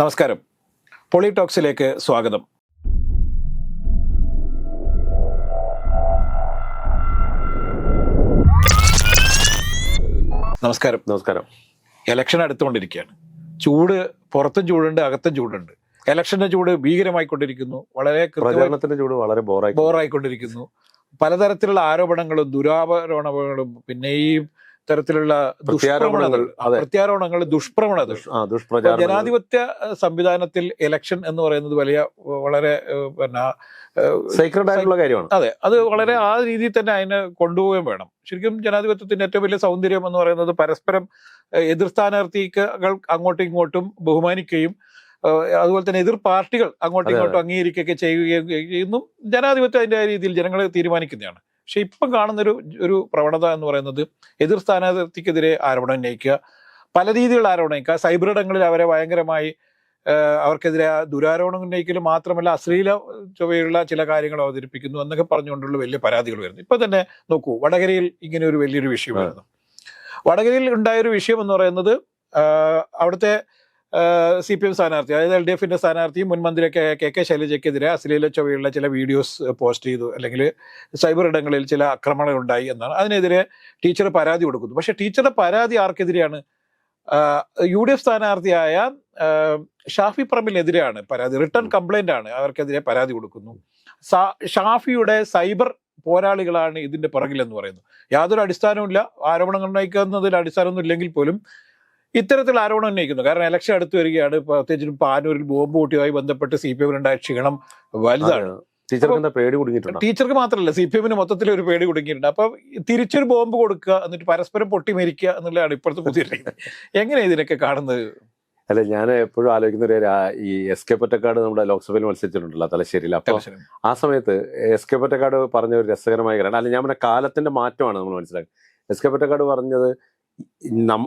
നമസ്കാരം. പൊളിടോക്സിലേക്ക് സ്വാഗതം. നമസ്കാരം. നമസ്കാരം. ഇലക്ഷൻ അടുത്തുകൊണ്ടിരിക്കുകയാണ്. ചൂട് പുറത്തും ചൂടുണ്ട് അകത്തും ചൂടുണ്ട്. ഇലക്ഷന്റെ ചൂട് ഭീകരമായിക്കൊണ്ടിരിക്കുന്നു. വളരെ പ്രചാരണത്തിന്റെ ചൂട് വളരെ ബോറായി. ബോറായിക്കൊണ്ടിരിക്കുന്നു. പലതരത്തിലുള്ള ആരോപണങ്ങളും ദുരാരോപണങ്ങളും പിന്നെയും തരത്തിലുള്ള ദുഷ്പ്രവണതകൾ. പ്രത്യാരോപണങ്ങൾ ദുഷ്പ്രവണത ദുഷ്- ജനാധിപത്യ സംവിധാനത്തിൽ ഇലക്ഷൻ എന്ന് പറയുന്നത് വലിയ വളരെ പിന്നെ സീക്രട്ട് ആയിട്ടുള്ള കാര്യമാണ്. അതെ അത് വളരെ ആ രീതിയിൽ തന്നെ അതിനെ കൊണ്ടുപോവുകയും വേണം. ശരിക്കും ജനാധിപത്യത്തിന്റെ ഏറ്റവും വലിയ സൗന്ദര്യം എന്ന് പറയുന്നത് പരസ്പരം എതിർ സ്ഥാനാർത്ഥികൾ അങ്ങോട്ടും ഇങ്ങോട്ടും ബഹുമാനിക്കുകയും അതുപോലെ തന്നെ എതിർ പാർട്ടികൾ അങ്ങോട്ടും ഇങ്ങോട്ടും അംഗീകരിക്കുകയൊക്കെ ചെയ്യുകയും ചെയ്യുന്നു. ജനാധിപത്യം അതിന്റെ രീതിയിൽ ജനങ്ങളെ തീരുമാനിക്കുന്നതാണ്. പക്ഷെ ഇപ്പം കാണുന്നൊരു ഒരു പ്രവണത എന്ന് പറയുന്നത് എതിർ സ്ഥാനാർത്ഥിക്കെതിരെ ആരോപണം ഉന്നയിക്കുക പല രീതിയിലുള്ള ആരോപണം ഉന്നയിക്കുക. സൈബർ ഇടങ്ങളിൽ അവരെ ഭയങ്കരമായി അവർക്കെതിരെ ദുരാരോപണം ഉന്നയിക്കലും മാത്രമല്ല അശ്ലീല ചുവയുള്ള ചില കാര്യങ്ങൾ അവതരിപ്പിക്കുന്നു എന്നൊക്കെ പറഞ്ഞുകൊണ്ടുള്ള വലിയ പരാതികൾ വരുന്നു. ഇപ്പൊ തന്നെ നോക്കൂ വടകരയിൽ ഇങ്ങനെ ഒരു വലിയൊരു വിഷയമായിരുന്നു. വടകരയിൽ ഉണ്ടായൊരു വിഷയം എന്ന് പറയുന്നത് അവിടുത്തെ സി പി എം സ്ഥാനാർത്ഥി അതായത് എൽ ഡി എഫിന്റെ സ്ഥാനാർത്ഥി മുൻ മന്ത്രി കെ കെ ശൈലജയ്ക്കെതിരെ അശ്ലീല ചൊവ്വയുള്ള ചില വീഡിയോസ് പോസ്റ്റ് ചെയ്തു. അല്ലെങ്കിൽ സൈബർ ഇടങ്ങളിൽ ചില ആക്രമണങ്ങൾ ഉണ്ടായി എന്നാണ്. അതിനെതിരെ ടീച്ചർ പരാതി കൊടുക്കുന്നു. പക്ഷെ ടീച്ചറുടെ പരാതി ആർക്കെതിരെയാണ്? യു ഡി എഫ് സ്ഥാനാർത്ഥിയായ ഷാഫി പറമ്പിലിനെതിരെയാണ് പരാതി. റിട്ടേൺ കംപ്ലൈന്റ് ആണ് അവർക്കെതിരെ പരാതി കൊടുക്കുന്നു. ഷാഫിയുടെ സൈബർ പോരാളികളാണ് ഇതിന്റെ പുറകിലെന്ന് പറയുന്നു. യാതൊരു അടിസ്ഥാനവുമില്ല. ആരോപണങ്ങൾ ഉന്നയിക്കുന്നതിൽ അടിസ്ഥാനമൊന്നും ഇല്ലെങ്കിൽ പോലും ഇത്തരത്തിൽ ആരോപണം ഉന്നയിക്കുന്നു. കാരണം ഇലക്ഷൻ അടുത്ത് വരികയാണ്. പ്രത്യേകിച്ചും പാനൂരിൽ ബോംബ് പൊട്ടിയുമായി ബന്ധപ്പെട്ട് സി പി എമ്മിനുണ്ടായ ക്ഷീണം വലുതാണ്. ടീച്ചർക്ക് എന്താ പേടി കുടുങ്ങിയിട്ടുണ്ട്? ടീച്ചർക്ക് മാത്രമല്ല സി പി എമ്മിന് മൊത്തത്തിൽ ഒരു പേടി കുടുങ്ങിയിട്ടുണ്ട്. അപ്പൊ തിരിച്ചൊരു ബോംബ് കൊടുക്കുക എന്നിട്ട് പരസ്പരം പൊട്ടി മരിക്കുക എന്നുള്ളതാണ് ഇപ്പോഴത്തെ പുതിയ എങ്ങനെ ഇതിനൊക്കെ കാണുന്നത്? അല്ല ഞാൻ എപ്പോഴും ആലോചിക്കുന്ന ഒരു ഈ എസ് കെ പൊറ്റക്കാട് നമ്മുടെ ലോക്സഭയിൽ മത്സരിച്ചിട്ടുണ്ടല്ലോ തലശ്ശേരിയിൽ. അപ്പൊ ആ സമയത്ത് എസ് കെ പൊറ്റക്കാട് പറഞ്ഞ ഒരു രസകരമായ കാര്യം. അല്ല ഞാൻ പറഞ്ഞ കാലത്തിന്റെ മാറ്റമാണ് നമ്മൾ മനസ്സിലാക്കുന്നത്. എസ് കെ പൊറ്റക്കാട് പറഞ്ഞത്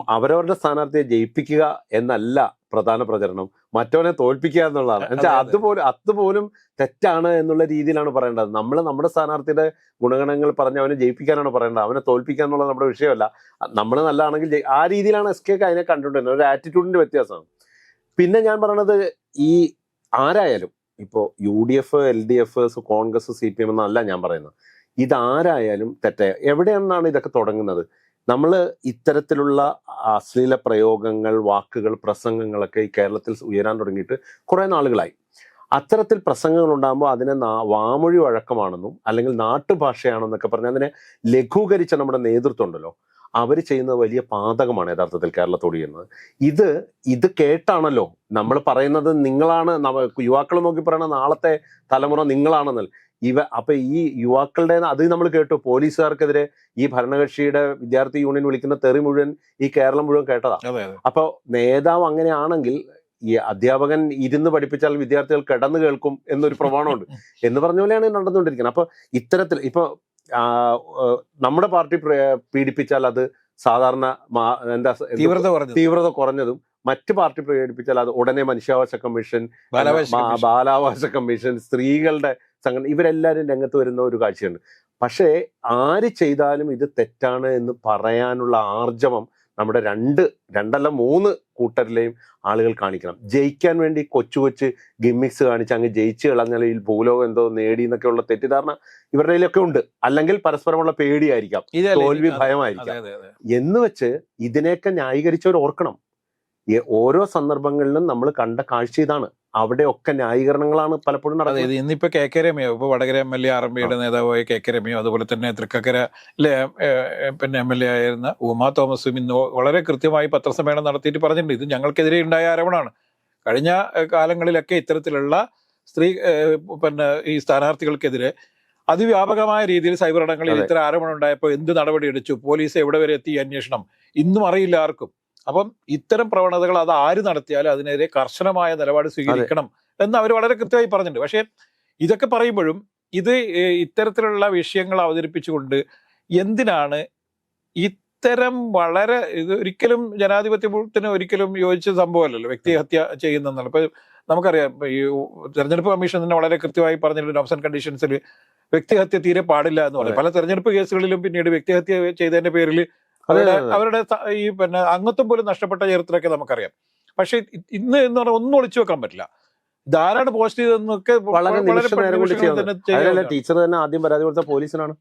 അവരവരുടെ സ്ഥാനാർത്ഥിയെ ജയിപ്പിക്കുക എന്നല്ല പ്രധാന പ്രചരണം. മറ്റവനെ തോൽപ്പിക്കുക എന്നുള്ളതാണ്. എന്നുവെച്ചാൽ അതെ. അതുപോലും അതുപോലും തെറ്റാണ് എന്നുള്ള രീതിയിലാണ് പറയേണ്ടത്. നമ്മൾ നമ്മുടെ സ്ഥാനാർത്ഥിയുടെ ഗുണഗണങ്ങൾ പറഞ്ഞ് അവനെ ജയിപ്പിക്കാനാണ് പറയേണ്ടത്. അവനെ തോൽപ്പിക്കുക എന്നുള്ളത് നമ്മുടെ വിഷയമല്ല. നമ്മൾ നല്ലതാണെങ്കിൽ ആ രീതിയിലാണ് എസ് കെ അതിനെ കണ്ടുകൊണ്ടിരുന്നത്. ഒരു ആറ്റിറ്റ്യൂഡിന്റെ വ്യത്യാസമാണ്. പിന്നെ ഞാൻ പറയണത് ഈ ആരായാലും ഇപ്പോൾ U D F L D F Congress C P M എന്നല്ല ഞാൻ പറയുന്നത്. ഇതാരായാലും തെറ്റായ എവിടെയെന്നാണ് ഇതൊക്കെ തുടങ്ങുന്നത്? നമ്മൾ ഇത്തരത്തിലുള്ള അശ്ലീല പ്രയോഗങ്ങൾ വാക്കുകൾ പ്രസംഗങ്ങളൊക്കെ ഈ കേരളത്തിൽ ഉയരാൻ തുടങ്ങിയിട്ട് കുറേ നാളുകളായി. അത്തരത്തിൽ പ്രസംഗങ്ങൾ ഉണ്ടാകുമ്പോൾ അതിനെ വാമൊഴി വഴക്കമാണെന്നും അല്ലെങ്കിൽ നാട്ടുഭാഷയാണെന്നൊക്കെ പറഞ്ഞ് അതിനെ ലഘൂകരിച്ച നമ്മുടെ നേതൃത്വം ഉണ്ടല്ലോ. അവർ ചെയ്യുന്നത് വലിയ പാതകമാണ് യഥാർത്ഥത്തിൽ കേരളത്തോട് ചെയ്യുന്നത്. ഇത് ഇത് കേട്ടാണല്ലോ നമ്മൾ പറയുന്നത് നിങ്ങളാണ് യുവാക്കൾ നോക്കി പറയണ നാളത്തെ തലമുറ നിങ്ങളാണെന്നല്ല. ഇവ അപ്പൊ ഈ യുവാക്കളുടെ അത് നമ്മൾ കേട്ടു. പോലീസുകാർക്കെതിരെ ഈ ഭരണകക്ഷിയുടെ വിദ്യാർത്ഥി യൂണിയൻ വിളിക്കുന്ന തെറി മുഴുവൻ ഈ കേരളം മുഴുവൻ കേട്ടതാ. അപ്പോൾ നേതാവ് അങ്ങനെയാണെങ്കിൽ ഈ അധ്യാപകൻ ഇരുന്ന് പഠിപ്പിച്ചാൽ വിദ്യാർത്ഥികൾ കിടന്നു കേൾക്കും എന്നൊരു പ്രമാണമുണ്ട്. എന്ന് പറഞ്ഞ പോലെയാണ് നടന്നുകൊണ്ടിരിക്കുന്നത്. അപ്പൊ ഇത്തരത്തിൽ ഇപ്പൊ നമ്മുടെ പാർട്ടി പീഡിപ്പിച്ചാൽ അത് സാധാരണ എന്താ തീവ്രത തീവ്രത കുറഞ്ഞതും. മറ്റു പാർട്ടി പ്രകടിപ്പിച്ചാൽ അത് ഉടനെ മനുഷ്യാവകാശ കമ്മീഷൻ ബാലാവകാശ കമ്മീഷൻ. സ്ത്രീകളുടെ സംഘടന ഇവരെല്ലാവരും രംഗത്ത് വരുന്ന ഒരു കാഴ്ചയുണ്ട്. പക്ഷേ ആര് ചെയ്താലും ഇത് തെറ്റാണ് എന്ന് പറയാനുള്ള ആർജവം നമ്മുടെ രണ്ട് രണ്ടല്ല മൂന്ന് കൂട്ടരിലെയും ആളുകൾ കാണിക്കണം. ജയിക്കാൻ വേണ്ടി കൊച്ചു കൊച്ചു ഗിമ്മിക്സ് കാണിച്ച് അങ്ങ് ജയിച്ചു കളഞ്ഞാൽ ഈ ഭൂലോകം എന്തോ നേടി എന്നൊക്കെയുള്ള തെറ്റിദ്ധാരണ ഇവരുടെ കയ്യിലൊക്കെ ഉണ്ട്. അല്ലെങ്കിൽ പരസ്പരമുള്ള പേടിയായിരിക്കാം. തോൽവി ഭയമായിരിക്കാം. എന്ന് വെച്ച് ഇതിനെയൊക്കെ ന്യായീകരിച്ചവർ ഓർക്കണം ഈ ഓരോ സന്ദർഭങ്ങളിലും നമ്മൾ കണ്ട കാഴ്ച ഇതാണ്. അവിടെയൊക്കെ ന്യായീകരണങ്ങളാണ് പലപ്പോഴും നടക്കുന്നത്. ഇന്നിപ്പോ കെ കെ രമയോ ഇപ്പൊ Vadakara M L A R M പിയുടെ നേതാവായ കെ കെ രമയോ അതുപോലെ തന്നെ തൃക്കക്കര പിന്നെ എം എൽ എ ആയിരുന്ന ഉമാ തോമസും ഇന്ന് വളരെ കൃത്യമായി പത്രസമ്മേളനം നടത്തിയിട്ട് പറഞ്ഞിട്ടുണ്ട്. ഇത് ഞങ്ങൾക്കെതിരെ ഉണ്ടായ ആരോപണമാണ്. കഴിഞ്ഞ കാലങ്ങളിലൊക്കെ ഇത്തരത്തിലുള്ള സ്ത്രീ പിന്നെ ഈ സ്ഥാനാർത്ഥികൾക്കെതിരെ അതിവ്യാപകമായ രീതിയിൽ സൈബർ ഇടങ്ങളിൽ ഇത്ര ഇത്തരം ആരോപണം ഉണ്ടായപ്പോൾ എന്ത് നടപടി എടുത്തു പോലീസ് എവിടെ വരെ എത്തി അന്വേഷണം? ഇന്നും അറിയില്ല ആർക്കും. അപ്പം ഇത്തരം പ്രവണതകൾ അത് ആര് നടത്തിയാലും അതിനെതിരെ കർശനമായ നിലപാട് സ്വീകരിക്കണം എന്ന് അവർ വളരെ കൃത്യമായി പറഞ്ഞിട്ടുണ്ട്. പക്ഷേ ഇതൊക്കെ പറയുമ്പോഴും ഇത് ഇത്തരത്തിലുള്ള വിഷയങ്ങൾ അവതരിപ്പിച്ചുകൊണ്ട് എന്തിനാണ് ഇത്തരം വളരെ ഇത് ഒരിക്കലും ജനാധിപത്യത്തിന് ഒരിക്കലും യോജിച്ച സംഭവമല്ലല്ലോ വ്യക്തിഹത്യ ചെയ്യുന്നതാണ് ഇപ്പൊ നമുക്കറിയാം ഈ തെരഞ്ഞെടുപ്പ് കമ്മീഷൻ തന്നെ വളരെ കൃത്യമായി പറഞ്ഞിട്ടുണ്ട് ടേംസ് ആൻഡ് കണ്ടീഷൻസിൽ വ്യക്തിഹത്യ തീരെ പാടില്ല എന്ന് പറയും പല തെരഞ്ഞെടുപ്പ് കേസുകളിലും പിന്നീട് വ്യക്തിഹത്യ ചെയ്തതിന്റെ പേരിൽ അവരുടെ. അവരുടെ ഈ പിന്നെ അംഗത്വം പോലും നഷ്ടപ്പെട്ട ചരിത്രമൊക്കെ നമുക്കറിയാം. പക്ഷെ ഇന്ന് എന്ന് പറഞ്ഞാൽ ഒന്നും ഒളിച്ചു വെക്കാൻ പറ്റില്ല. ധാരാളം പോസ്റ്റ് ചെയ്തെന്നൊക്കെ വളരെ ടീച്ചർ തന്നെ ആദ്യം പരാതി കൊടുത്ത പോലീസിനാണ്.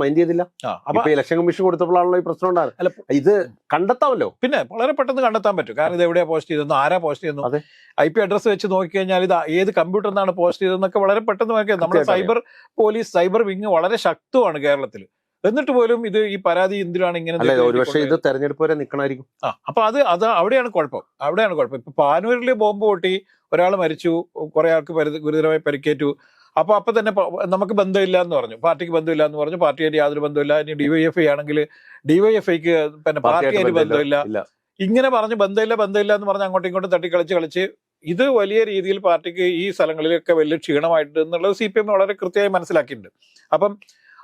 മൈൻഡ് ചെയ്തില്ല. അപ്പൊ ഇലക്ഷൻ കമ്മീഷൻ കൊടുത്തപ്പോഴാണല്ലോ ഈ പ്രശ്നം ഉണ്ടായത്. ഇത് കണ്ടെത്താമല്ലോ. പിന്നെ വളരെ പെട്ടെന്ന് കണ്ടെത്താൻ പറ്റും. കാരണം ഇത് എവിടെയാ പോസ്റ്റ് ചെയ്തെന്ന് ആരാ പോസ്റ്റ് ചെയ്യുന്നു. ഐ പി അഡ്രസ് വെച്ച് നോക്കിക്കഴിഞ്ഞാൽ ഇത് ഏത് കമ്പ്യൂട്ടറിൽ നിന്നാണ് പോസ്റ്റ് ചെയ്തതെന്നൊക്കെ വളരെ പെട്ടെന്ന് നോക്കിയാൽ നമ്മുടെ സൈബർ പോലീസ് സൈബർ വിങ് വളരെ ശക്തമാണ് കേരളത്തിൽ. എന്നിട്ട് പോലും ഇത് ഈ പരാതി എന്തിനാണ് ഇങ്ങനെ ഒരുപക്ഷെ ഇത്? തെരഞ്ഞെടുപ്പ് വരെ നിൽക്കണമായിരിക്കും ആ അപ്പൊ അത് അത് അവിടെയാണ് കുഴപ്പം. അവിടെയാണ് കുഴപ്പം. ഇപ്പൊ പാനൂരിൽ ബോംബ് പൊട്ടി ഒരാൾ മരിച്ചു കുറെ ആൾക്ക് ഗുരുതരമായി പരിക്കേറ്റു. അപ്പൊ അപ്പൊ തന്നെ നമുക്ക് ബന്ധമില്ല എന്ന് പറഞ്ഞു. പാർട്ടിക്ക് ബന്ധമില്ല എന്ന് പറഞ്ഞു. പാർട്ടിയായിട്ട് യാതൊരു ബന്ധമില്ല ഇനി ഡിവൈഎഫ്ഐ ആണെങ്കിൽ ഡിവൈഎഫ്ഐക്ക് പിന്നെ പാർട്ടിയായിട്ട് ബന്ധമില്ല. ഇങ്ങനെ പറഞ്ഞു ബന്ധമില്ല ബന്ധമില്ല എന്ന് പറഞ്ഞ് അങ്ങോട്ടും ഇങ്ങോട്ടും തട്ടിക്കളിച്ച് കളിച്ച് ഇത് വലിയ രീതിയിൽ പാർട്ടിക്ക് ഈ സ്ഥലങ്ങളിലൊക്കെ വലിയ ക്ഷീണമായിട്ട് എന്നുള്ളത് സി പി എം വളരെ കൃത്യമായി മനസ്സിലാക്കിയിട്ടുണ്ട്. അപ്പം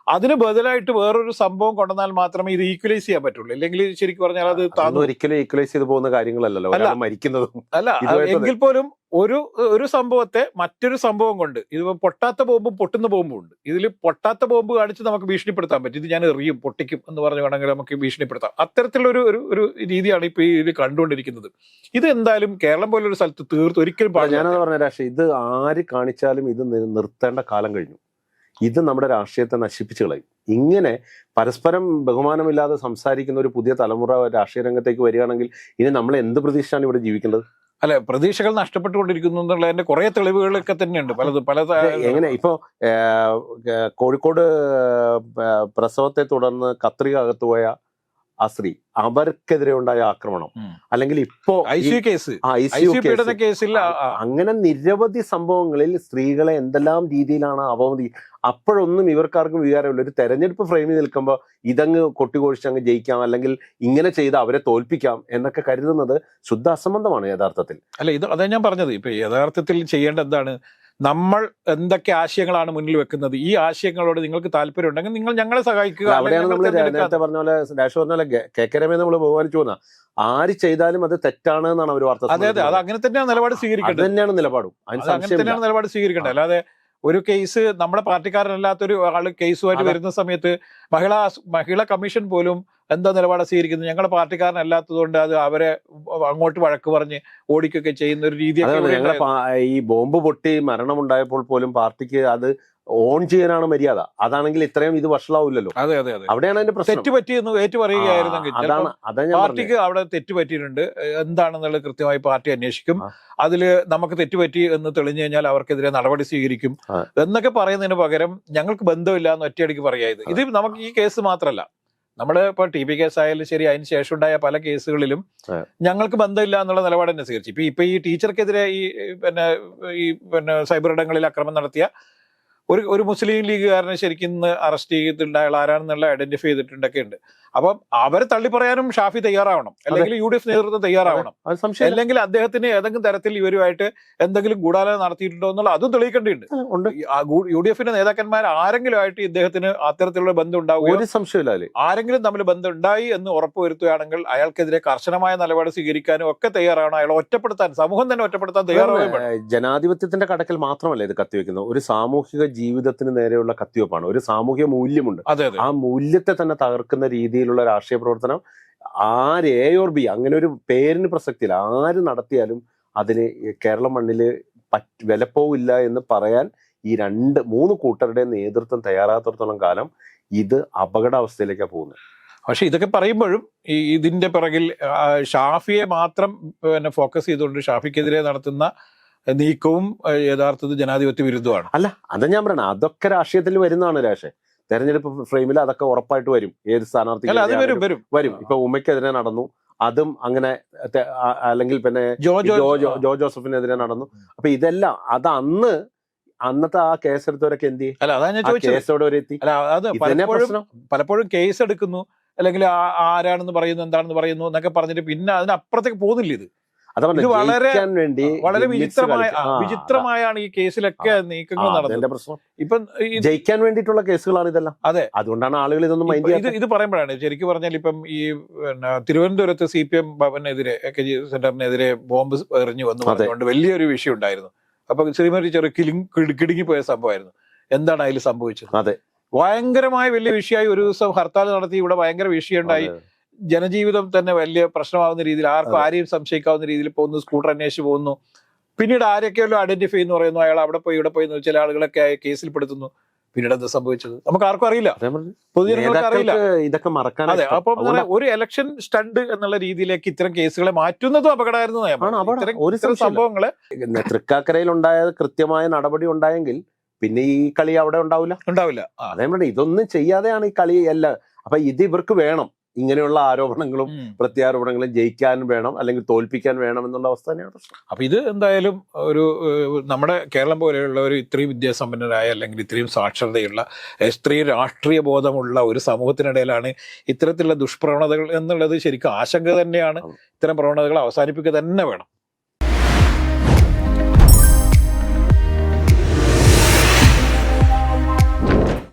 അതിന് ബദലായിട്ട് വേറൊരു സംഭവം കൊണ്ടുവന്നാൽ മാത്രമേ ഇത് ഈക്വലൈസ് ചെയ്യാൻ പറ്റുള്ളൂ. അല്ലെങ്കിൽ ശരിക്കും പറഞ്ഞാൽ അത് ഒരിക്കലും ഈക്വലൈസ് ചെയ്ത് പോകുന്ന കാര്യങ്ങളല്ലല്ലോ. അല്ല. മരിക്കുന്നതും അല്ല എങ്കിൽ പോലും ഒരു ഒരു സംഭവത്തെ മറ്റൊരു സംഭവം കൊണ്ട് ഇത് പൊട്ടാത്ത ബോംബും പൊട്ടുന്ന ബോംബും ഉണ്ട്. ഇതിൽ പൊട്ടാത്ത ബോംബ് കാണിച്ച് നമുക്ക് ഭീഷണിപ്പെടുത്താൻ പറ്റും. ഇത് ഞാൻ എറിയും പൊട്ടിക്കും എന്ന് പറഞ്ഞു വേണമെങ്കിൽ നമുക്ക് ഭീഷണിപ്പെടുത്താം. അത്തരത്തിലുള്ള ഒരു ഒരു രീതിയാണ് ഇപ്പൊ ഇത് കണ്ടുകൊണ്ടിരിക്കുന്നത്. ഇത് എന്തായാലും കേരളം പോലെ ഒരു സ്ഥലത്ത് തീർത്ത് ഒരിക്കലും ഞാനത് പറഞ്ഞ രാഷ്ട്രീയ ഇത് ആര് കാണിച്ചാലും ഇത് നിർത്തേണ്ട കാലം കഴിഞ്ഞു. ഇത് നമ്മുടെ രാഷ്ട്രീയത്തെ നശിപ്പിച്ചു കളയും. ഇങ്ങനെ പരസ്പരം ബഹുമാനമില്ലാതെ സംസാരിക്കുന്ന ഒരു പുതിയ തലമുറ രാഷ്ട്രീയ രംഗത്തേക്ക് വരികയാണെങ്കിൽ ഇനി നമ്മൾ എന്ത് പ്രതീക്ഷയാണ് ഇവിടെ ജീവിക്കേണ്ടത് അല്ലെ പ്രതീക്ഷകൾ നഷ്ടപ്പെട്ടുകൊണ്ടിരിക്കുന്നു എന്നുള്ളതിന്റെ കുറെ തെളിവുകളൊക്കെ തന്നെയുണ്ട്. പലത് പല എങ്ങനെ? ഇപ്പോ കോഴിക്കോട് പ്രസവത്തെ തുടർന്ന് കത്രിക അകത്തുപോയ ആ സ്ത്രീ. അവർക്കെതിരെ ഉണ്ടായ ആക്രമണം അല്ലെങ്കിൽ ഇപ്പോ കേസ്. കേസിൽ അങ്ങനെ നിരവധി സംഭവങ്ങളിൽ സ്ത്രീകളെ എന്തെല്ലാം രീതിയിലാണ് അവമതി അപ്പോഴൊന്നും ഇവർക്കാർക്കും വികാരമില്ല. ഒരു തെരഞ്ഞെടുപ്പ് ഫ്രെയിമിൽ നിൽക്കുമ്പോൾ ഇതങ്ങ് കൊട്ടിഘോഷിച്ച് അങ്ങ് ജയിക്കാം അല്ലെങ്കിൽ ഇങ്ങനെ ചെയ്ത് അവരെ തോൽപ്പിക്കാം എന്നൊക്കെ കരുതുന്നത് ശുദ്ധ അസംബന്ധമാണ് യഥാർത്ഥത്തിൽ. അല്ല ഇത് അതാ ഞാൻ പറഞ്ഞത്. ഇപ്പൊ യഥാർത്ഥത്തിൽ ചെയ്യേണ്ട എന്താണ്? നമ്മൾ എന്തൊക്കെ ആശയങ്ങളാണ് മുന്നിൽ വെക്കുന്നത്? ഈ ആശയങ്ങളോട് നിങ്ങൾക്ക് താല്പര്യം ഉണ്ടെങ്കിൽ നിങ്ങൾ ഞങ്ങളെ സഹായിക്കുക. അവിടെയാണ് നമ്മൾ നേരത്തെ പറഞ്ഞ പോലെ പറഞ്ഞ നമ്മൾ ബഹുമാനിച്ചു പോകുന്ന ആര് ചെയ്താലും അത് തെറ്റാണ് എന്നാണ് അവർ വാർത്ത അതെ അതെ. അത് അങ്ങനെ തന്നെയാണ് നിലപാട് സ്വീകരിക്കേണ്ടത്. തന്നെയാണ് നിലപാടും. അങ്ങനെ തന്നെയാണ് നിലപാട് സ്വീകരിക്കേണ്ടത്. അല്ലാതെ ഒരു കേസ് നമ്മുടെ പാർട്ടിക്കാരനല്ലാത്തൊരു ആൾ കേസുമായിട്ട്. വരുന്ന സമയത്ത് മഹിളാ മഹിളാ കമ്മീഷൻ പോലും എന്താ നിലപാട് സ്വീകരിക്കുന്നത്? ഞങ്ങളുടെ പാർട്ടിക്കാരനല്ലാത്തതുകൊണ്ട് അത് അവരെ അങ്ങോട്ട് വഴക്ക് പറഞ്ഞ് ഓടിക്കൊക്കെ ചെയ്യുന്ന ഒരു. പാ- ഈ ബോംബ് പൊട്ടി മരണമുണ്ടായപ്പോൾ പോലും പാർട്ടിക്ക് അത് ഓൺ ചെയ്യാനാണ് മര്യാദ. അതാണെങ്കിൽ ഇത്രയും ഇത് വഷളാവില്ലല്ലോ. അതെ അതെ അതെ. അവിടെയാണ് അതിന്റെ പ്രശ്നം. തെറ്റ് പറ്റിയെന്ന് എന്ന് ഏറ്റു പറയുകയായിരുന്നെങ്കിൽ അതാണ് ഞാൻ പറഞ്ഞത്. പാർട്ടിക്ക് അവിടെ തെറ്റ് പറ്റിയിട്ടുണ്ട് എന്താണെന്നുള്ളത് കൃത്യമായി പാർട്ടി അന്വേഷിക്കും. അതിൽ അതിൽ നമുക്ക് തെറ്റുപറ്റി എന്ന് തെളിഞ്ഞു കഴിഞ്ഞാൽ അവർക്കെതിരെ നടപടി സ്വീകരിക്കും. എന്നൊക്കെ പറയുന്നതിന് പകരം ഞങ്ങൾക്ക് ബന്ധമില്ല എന്ന് ഒറ്റയടിക്ക് പറയാ ഇത്. നമുക്ക് ഈ കേസ് മാത്രമല്ല നമ്മൾ ഇപ്പൊ ടി പി കേസ് ആയാലും ശരി അതിന് ശേഷം ഉണ്ടായ പല കേസുകളിലും ഞങ്ങൾക്ക് ബന്ധമില്ല എന്നുള്ള നിലപാട് തന്നെ സ്വീകരിച്ചു. ഇപ്പൊ ഇപ്പൊ ഈ ടീച്ചർക്കെതിരെ ഈ പിന്നെ ഈ പിന്നെ സൈബർ ഇടങ്ങളിൽ അക്രമം നടത്തിയ ഒരു ഒരു മുസ്ലിം ലീഗുകാരനെ ശരിക്കും ഇന്ന് അറസ്റ്റ് ചെയ്തിട്ടുണ്ട് അയാൾ ആരാണെന്നുള്ള ഐഡന്റിഫൈ ചെയ്തിട്ടുണ്ടൊക്കെ ഉണ്ട് അപ്പം അവരെ തള്ളിപ്പറയാനും ഷാഫി തയ്യാറാവണം. അല്ലെങ്കിൽ യു ഡി എഫ് നേതൃത്വം തയ്യാറാവണം. അല്ലെങ്കിൽ അദ്ദേഹത്തിന് ഏതെങ്കിലും തരത്തിൽ ഇവരുമായിട്ട് എന്തെങ്കിലും ഗൂഢാലോചന നടത്തിയിട്ടുണ്ടോ എന്നുള്ള അതും ഗൂ- യു ഡി എഫിന്റെ നേതാക്കന്മാർ ആരെങ്കിലും ആയിട്ട് ഇദ്ദേഹത്തിന് അത്തരത്തിലുള്ള ബന്ധം ഉണ്ടാവുക ഒരു സംശയമില്ല ആരെങ്കിലും തമ്മിൽ ബന്ധം ഉണ്ടായി എന്ന് ഉറപ്പുവരുത്തുകയാണെങ്കിൽ അയാൾക്കെതിരെ കർശനമായ നിലപാട് സ്വീകരിക്കാനും ഒക്കെ തയ്യാറാണ് അയാളെ ഒറ്റപ്പെടുത്താൻ സമൂഹം തന്നെ ഒറ്റപ്പെടുത്താൻ തയ്യാറാണ് ജനാധിപത്യത്തിന്റെ കടക്കൽ മാത്രമല്ല ഇത് കത്തിവെക്കുന്നത്. ഒരു സാമൂഹിക ജീവിതത്തിന് നേരെയുള്ള കത്തിവെപ്പാണ്. ഒരു സാമൂഹ്യ മൂല്യമുണ്ട്. ആ മൂല്യത്തെ തന്നെ തകർക്കുന്ന രീതിയിലുള്ള രാഷ്ട്രീയ പ്രവർത്തനം ആര് എ ഓർ ബി അങ്ങനെ ഒരു പേരിന് പ്രസക്തിയില്ല. ആര് നടത്തിയാലും അതിന് കേരള മണ്ണിൽ പറ്റ് വിലപ്പോവില്ല എന്ന് പറയാൻ ഈ രണ്ട് മൂന്ന് കൂട്ടരുടെ നേതൃത്വം തയ്യാറാകത്തോളം കാലം ഇത് അപകടാവസ്ഥയിലേക്കാണ് പോകുന്നത്. പക്ഷെ ഇതൊക്കെ പറയുമ്പോഴും ഈ ഇതിന്റെ പിറകിൽ ഷാഫിയെ മാത്രം പിന്നെ ഫോക്കസ് ചെയ്തുകൊണ്ട് ഷാഫിക്കെതിരെ നടത്തുന്ന നീക്കവും യഥാർത്ഥത്തിൽ ജനാധിപത്യ വിരുദ്ധമാണ് അല്ല അത് ഞാൻ പറയണം അതൊക്കെ രാഷ്ട്രീയത്തിൽ വരുന്നതാണ് രാഷേ തെരഞ്ഞെടുപ്പ് ഫ്രെയിമിൽ അതൊക്കെ ഉറപ്പായിട്ട് വരും. ഏത് സ്ഥാനാർത്ഥി വരും വരും. വരും. ഇപ്പൊ ഉമ്മയ്ക്കെതിരെ നടന്നു അതും അങ്ങനെ അല്ലെങ്കിൽ പിന്നെ ജോ ജോസഫിനെതിരെ നടന്നു. അപ്പൊ ഇതെല്ലാം അത് അന്ന് അന്നത്തെ ആ കേസെടുത്തവരൊക്കെ എന്ത് ചെയ്യും? അല്ല അതാ ഞാൻ ചോദിച്ചത്. പലപ്പോഴും പലപ്പോഴും കേസ് എടുക്കുന്നു അല്ലെങ്കിൽ ആ- ആരാണെന്ന് പറയുന്നു എന്താണെന്ന് പറയുന്നു എന്നൊക്കെ പറഞ്ഞിട്ട് പിന്നെ അതിനപ്പുറത്തേക്ക് പോകുന്നില്ല ഇത്. അതാ വളരെ- വേണ്ടി വളരെ വിചിത്രമായ വിചിത്രമായാണ് ഈ കേസിലൊക്കെ നീക്കങ്ങൾ നടന്നത്. പ്രശ്നം. ഇപ്പം ജയിക്കാൻ വേണ്ടിയിട്ടുള്ള കേസുകളാണ് ഇതെല്ലാം. അതെ. അതുകൊണ്ടാണ് ആളുകൾ ഇതൊന്നും മൈൻഡ് ഇത് ഇത് പറയുമ്പോഴാണ് ശരിക്കും പറഞ്ഞാൽ ഇപ്പം ഈ തിരുവനന്തപുരത്ത് സി പി എം ഭവനെതിരെ കെ ജി സെന്ററിനെതിരെ ബോംബ് എറിഞ്ഞു വന്നു അതുകൊണ്ട് പറഞ്ഞുകൊണ്ട് വലിയൊരു വിഷയം ഉണ്ടായിരുന്നു. അപ്പൊ ശ്രീമതി ചെറിയ കിലിങ് കിടു- കിടുങ്ങിപ്പോയ സംഭവമായിരുന്നു. എന്താണ് അതിൽ സംഭവിച്ചത്? അതെ. ഭയങ്കരമായ വലിയ വിഷയമായി ഒരു ദിവസം ഹർത്താൽ നടത്തി ഇവിടെ ഭയങ്കര വിഷയം ഉണ്ടായി. അതെ. ജനജീവിതം തന്നെ വലിയ പ്രശ്നമാവുന്ന രീതിയിൽ ആർക്കും. ആരെയും സംശയിക്കാവുന്ന രീതിയിൽ പോകുന്നു സ്കൂട്ടർ അന്വേഷിച്ച് പോകുന്നു. പിന്നീട് ആരൊക്കെയല്ലോ ഐഡന്റിഫൈ എന്ന് പറയുന്നു അയാൾ അവിടെ പോയി ഇവിടെ പോയി എന്ന് ചില ആളുകളൊക്കെ കേസിൽ പെടുത്തുന്നു. പിന്നീട് എന്താ സംഭവിച്ചത്? നമുക്ക് ആർക്കും അറിയില്ല. പൊതുജനങ്ങൾക്ക് അറിയില്ല. ഇതൊക്കെ മറക്കാൻ അതെ അപ്പൊ ഒരു ഇലക്ഷൻ സ്റ്റണ്ട് എന്നുള്ള രീതിയിലേക്ക് ഇത്തരം കേസുകളെ മാറ്റുന്നതും അപകടമായിരുന്നു സംഭവങ്ങളെ തൃക്കാക്കരയിൽ ഉണ്ടായ കൃത്യമായ നടപടി ഉണ്ടായെങ്കിൽ പിന്നെ ഈ കളി അവിടെ ഉണ്ടാവില്ല. ഉണ്ടാവില്ല. അതേപോലെ അതേ ഇതൊന്നും ചെയ്യാതെയാണ് ഈ കളി എല്ലാം. അപ്പൊ ഇത് ഇവർക്ക് വേണം. ഇങ്ങനെയുള്ള ആരോപണങ്ങളും. പ്രത്യാരോപണങ്ങളും ജയിക്കാൻ വേണം അല്ലെങ്കിൽ തോൽപ്പിക്കാൻ വേണം എന്നുള്ള അവസ്ഥ തന്നെയാണ് പ്രശ്നം. അപ്പൊ ഇത് എന്തായാലും ഒരു നമ്മുടെ കേരളം പോലെയുള്ള ഒരു ഇത്രയും വിദ്യാസമ്പന്നരായ അല്ലെങ്കിൽ ഇത്രയും സാക്ഷരതയുള്ള ഇത്രയും രാഷ്ട്രീയ ബോധമുള്ള ഒരു സമൂഹത്തിനിടയിലാണ് ഇത്തരത്തിലുള്ള ദുഷ്പ്രവണതകൾ എന്നുള്ളത് ശരിക്കും ആശങ്ക തന്നെയാണ്. ഇത്തരം പ്രവണതകൾ അവസാനിപ്പിക്കുക തന്നെ വേണം.